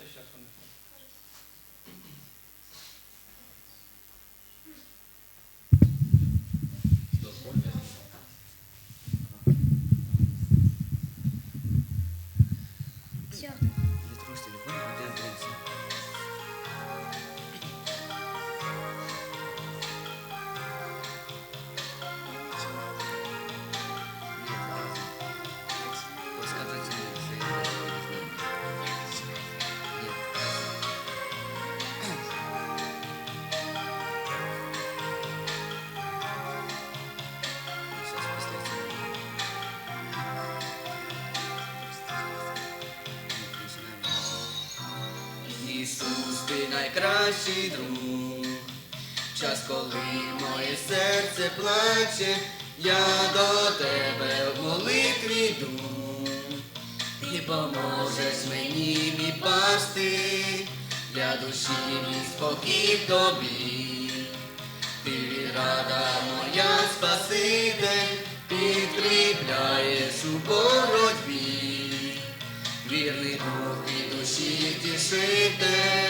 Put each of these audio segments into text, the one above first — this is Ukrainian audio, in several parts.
coś jak on найкращий друг. Час, коли моє серце плаче, я до тебе в молитві йду. Ти поможеш мені мій пасти, для душі мій спокій тобі. Ти рада моя спаситель, підкріпляєш у боротьбі. Вірний дух і душі тішитель,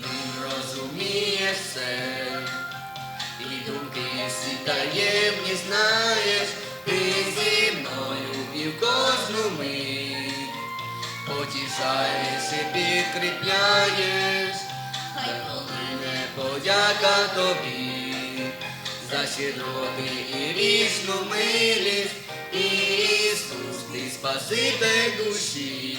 Ти один розумієш все, і думки всі таємні знаєш, ти зі мною і в кожну мить. Потішаєш і підкріпляєш, хай полине подяка тобі. За щедроти і вічну милість, Ісус, ти спаситель душі,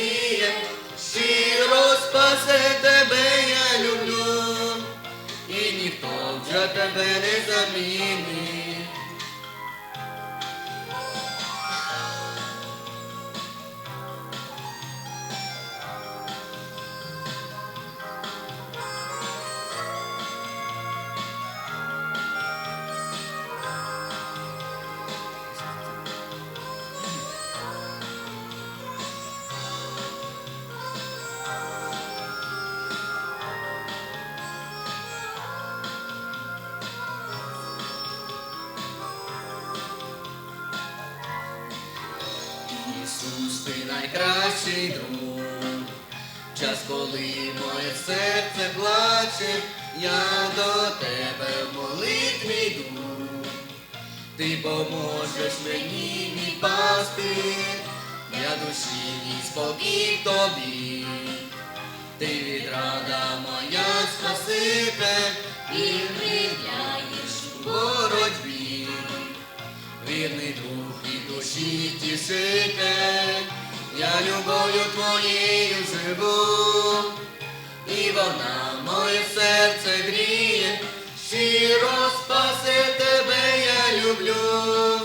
ніхто вже тебе найкращий друг, час, коли моє серце плаче, я до тебе в молитві йду. Ти поможеш мені мій пастир, для душі мій спокій тобі. Ти відрада моя спаситель, і вміняєш у боротьбі. Вірний дух і душі тішитель, я любов'ю твоєю живу, і вона моє серце гріє, щиро спасе тебе я люблю,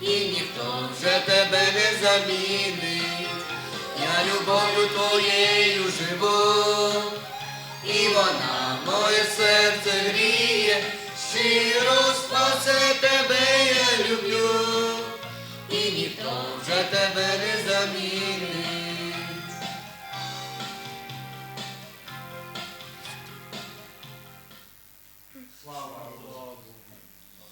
і ніхто вже тебе не замінить, я любов'ю твоєю живу, і вона моє серце гріє, щиро спасе тебе я люблю, і ніхто вже тебе не.